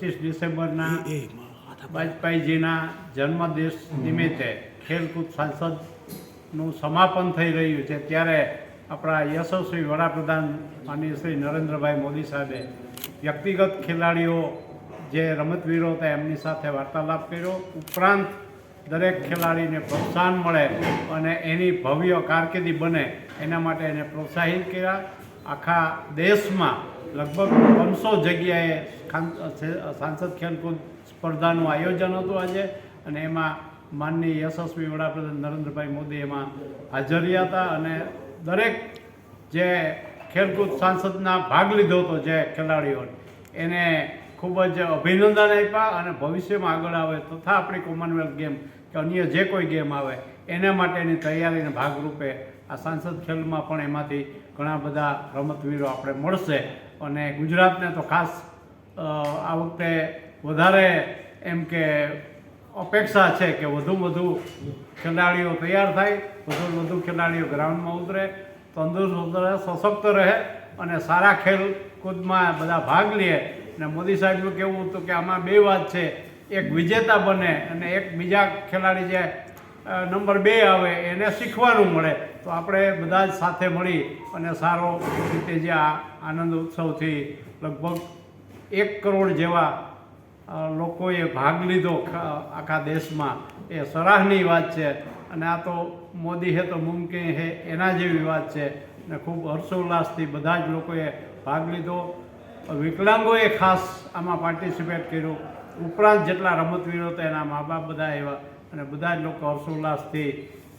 પચીસ ડિસેમ્બરના વાજપેયીજીના જન્મદિવસ નિમિત્તે ખેલકૂદ સાંસદનું સમાપન થઈ રહ્યું છે. ત્યારે આપણા યશસ્વી વડાપ્રધાન માનીય શ્રી નરેન્દ્રભાઈ મોદી સાહેબે વ્યક્તિગત ખેલાડીઓ જે રમતવીરો હતા એમની સાથે વાર્તાલાપ કર્યો. ઉપરાંત દરેક ખેલાડીને પ્રોત્સાહન મળે અને એની ભવ્ય કારકિર્દી બને એના માટે એને પ્રોત્સાહિત કર્યા. આખા દેશમાં લગભગ ત્રણસો જગ્યાએ સાંસદ ખેલકૂદ સ્પર્ધાનું આયોજન હતું આજે અને એમાં માનનીય યશસ્વી વડાપ્રધાન નરેન્દ્રભાઈ મોદી એમાં હાજર હતા અને દરેક જે ખેલકૂદ સાંસદના ભાગ લીધો હતો જે ખેલાડીઓને એને ખૂબ જ અભિનંદન આપ્યા અને ભવિષ્યમાં આગળ આવે તથા આપણી કોમનવેલ્થ ગેમ કે અન્ય જે કોઈ ગેમ આવે, એના માટેની તૈયારીના ભાગરૂપે આ સાંસદ ખેલમાં પણ એમાંથી ઘણા બધા રમતવીરો આપણે મળશે. અને ગુજરાતને તો ખાસ આ વખતે વધારે એમ કે અપેક્ષા છે કે વધુ વધુ ખેલાડીઓ તૈયાર થાય, વધુ વધુ ખેલાડીઓ ગ્રાઉન્ડમાં ઉતરે, તંદુરસ્ત રહે સશક્ત રહે અને સારા ખેલકૂદમાં બધા ભાગ લે. અને મોદી સાહેબનું કહેવું હતું કે આમાં બે વાત છે. એક વિજેતા બને અને એક બીજા ખેલાડી જે નંબર બે આવે, એને શીખવાનું મળે. તો આપણે બધા જ સાથે મળી અને સારો રીતે જે આ આનંદ ઉત્સવથી લગભગ એક કરોડ જેવા લોકોએ ભાગ લીધો આખા દેશમાં. એ સરાહની વાત છે. અને આ તો મોદી હે તો મુમકિન હે, એના જેવી વાત છે. ને ખૂબ હર્ષોલ્લાસથી બધા જ લોકોએ ભાગ લીધો. વિકલાંગોએ ખાસ આમાં પાર્ટિસિપેટ કર્યું. ઉપરાંત જેટલા રમતવીરો હતા એના મા બાપ બધા એવા અને બધા જ લોકો હર્ષોલ્લાસથી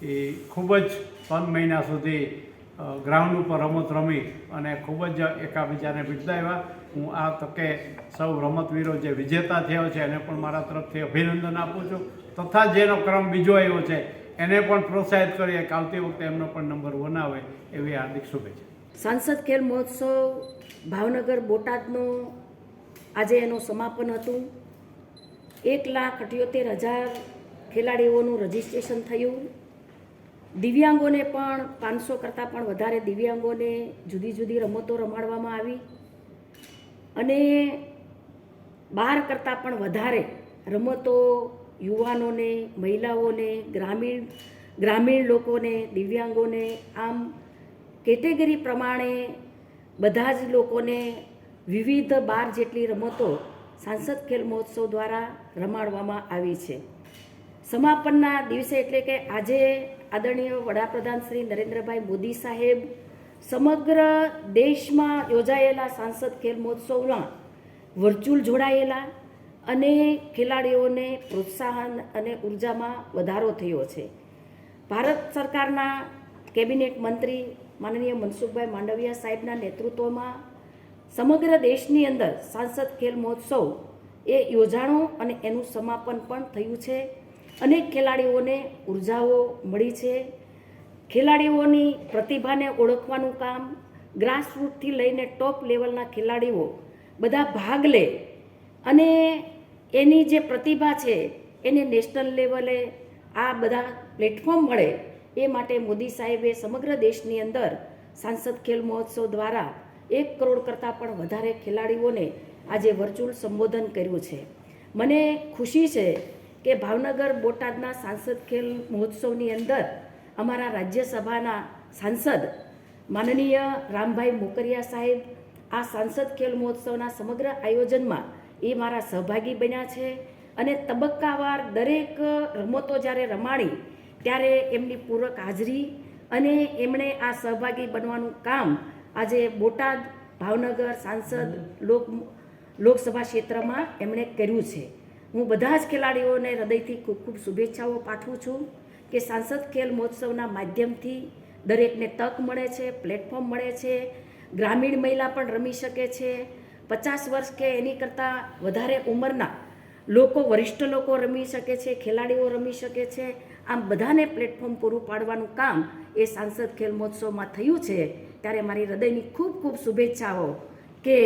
એ ખૂબ જ ત્રણ મહિના સુધી ગ્રાઉન્ડ ઉપર રમત રમી અને ખૂબ જ એકાબીજાને બિરદાવ્યા. હું આ તકે સૌ રમતવીરો જે વિજેતા થયો છે એને પણ મારા તરફથી અભિનંદન આપું છું. તથા જેનો ક્રમ બીજો આવ્યો છે, એને પણ પ્રોત્સાહિત કરીએ કે આવતી વખતે એમનો પણ નંબર વન આવે એવી હાર્દિક શુભેચ્છા. સાંસદ ખેલ મહોત્સવ ભાવનગર બોટાદનો આજે એનું સમાપન હતું. એક લાખ અઠ્યોતેર હજાર ખેલાડીઓનું રજિસ્ટ્રેશન થયું. દિવ્યાંગોને પણ પાંચસો કરતાં પણ વધારે દિવ્યાંગોને જુદી જુદી રમતો રમાડવામાં આવી. અને બાર કરતાં પણ વધારે રમતો યુવાનોને, મહિલાઓને, ગ્રામીણ ગ્રામીણ લોકોને, દિવ્યાંગોને આમ કેટેગરી પ્રમાણે બધા જ લોકોને વિવિધ બાર જેટલી રમતો સાંસદ ખેલ મહોત્સવ દ્વારા રમાડવામાં આવી છે. સમાપનના દિવસે એટલે કે આજે આદરણીય વડાપ્રધાન શ્રી નરેન્દ્રભાઈ મોદી સાહેબ સમગ્ર દેશમાં યોજાયેલા સાંસદ ખેલ મહોત્સવમાં વર્ચ્યુઅલ જોડાયેલા અને ખેલાડીઓને પ્રોત્સાહન અને ઉર્જામાં વધારો થયો છે. ભારત સરકારના કેબિનેટ મંત્રી માનનીય મનસુખભાઈ માંડવિયા સાહેબના નેતૃત્વમાં સમગ્ર દેશની અંદર સાંસદ ખેલ મહોત્સવ એ યોજાણો અને એનું સમાપન પણ થયું છે. અનેક ખેલાડીઓને ઉર્જાઓ મળી છે. ખેલાડીઓની પ્રતિભાને ઓળખવાનું કામ ગ્રાસરૂટથી લઈને ટોપ લેવલના ખેલાડીઓ બધા ભાગ લે અને એની જે પ્રતિભા છે, એને નેશનલ લેવલે આ બધા પ્લેટફોર્મ મળે એ માટે મોદી સાહેબે સમગ્ર દેશની અંદર સાંસદ ખેલ મહોત્સવ દ્વારા એક કરોડ કરતાં પણ વધારે ખેલાડીઓને આજે વર્ચ્યુઅલ સંબોધન કર્યું છે. મને ખુશી છે કે ભાવનગર બોટાદના સાંસદ ખેલ મહોત્સવની અંદર અમારા રાજ્યસભાના સાંસદ માનનીય રામભાઈ મોકરિયા સાહેબ આ સાંસદ ખેલ મહોત્સવના સમગ્ર આયોજનમાં એ મારા સહભાગી બન્યા છે અને તબક્કાવાર દરેક રમતો જ્યારે રમાડી ત્યારે એમની પૂરક હાજરી અને એમણે આ સહભાગી બનવાનું કામ આજે બોટાદ ભાવનગર સાંસદ લોક લોકસભા ક્ષેત્રમાં એમણે કર્યું છે. હું બધા જ ખેલાડીઓને હૃદયથી ખૂબ ખૂબ શુભેચ્છાઓ પાઠવું છું કે સાંસદ ખેલ મહોત્સવના માધ્યમથી દરેકને તક મળે છે પ્લેટફોર્મ મળે છે, ગ્રામીણ મહિલા પણ રમી શકે છે. પચાસ વર્ષ કે એની કરતાં વધારે ઉંમરના લોકો, વરિષ્ઠ લોકો રમી શકે છે, ખેલાડીઓ રમી શકે છે. આમ બધાને પ્લેટફોર્મ પૂરું પાડવાનું કામ એ સાંસદ ખેલ મહોત્સવમાં થયું છે. ત્યારે મારી હૃદયની ખૂબ ખૂબ શુભેચ્છાઓ કે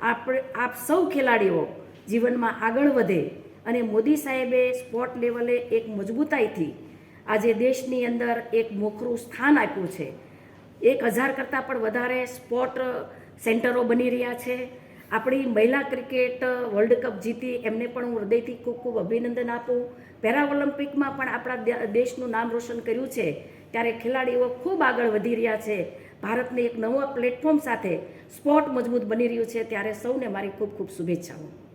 આપણે આપ સૌ ખેલાડીઓ જીવનમાં આગળ વધે. અને મોદી સાહેબે સ્પોટ લેવલે એક મજબૂતાઈથી આજે દેશની અંદર એક મોખરું સ્થાન આપ્યું છે. એક હજાર કરતાં પણ વધારે સ્પોર્ટ સેન્ટરો બની રહ્યા છે. આપણી મહિલા ક્રિકેટ વર્લ્ડ કપ જીતી એમને પણ હું હૃદયથી ખૂબ ખૂબ અભિનંદન આપું. પેરા ઓલિમ્પિકમાં પણ આપણા દેશનું નામ રોશન કર્યું છે. ત્યારે ખેલાડીઓ ખૂબ આગળ વધી રહ્યા છે. ભારતને એક નવા પ્લેટફોર્મ સાથે સ્પોર્ટ મજબૂત બની રહ્યું છે. ત્યારે સૌને મારી ખૂબ ખૂબ શુભેચ્છાઓ.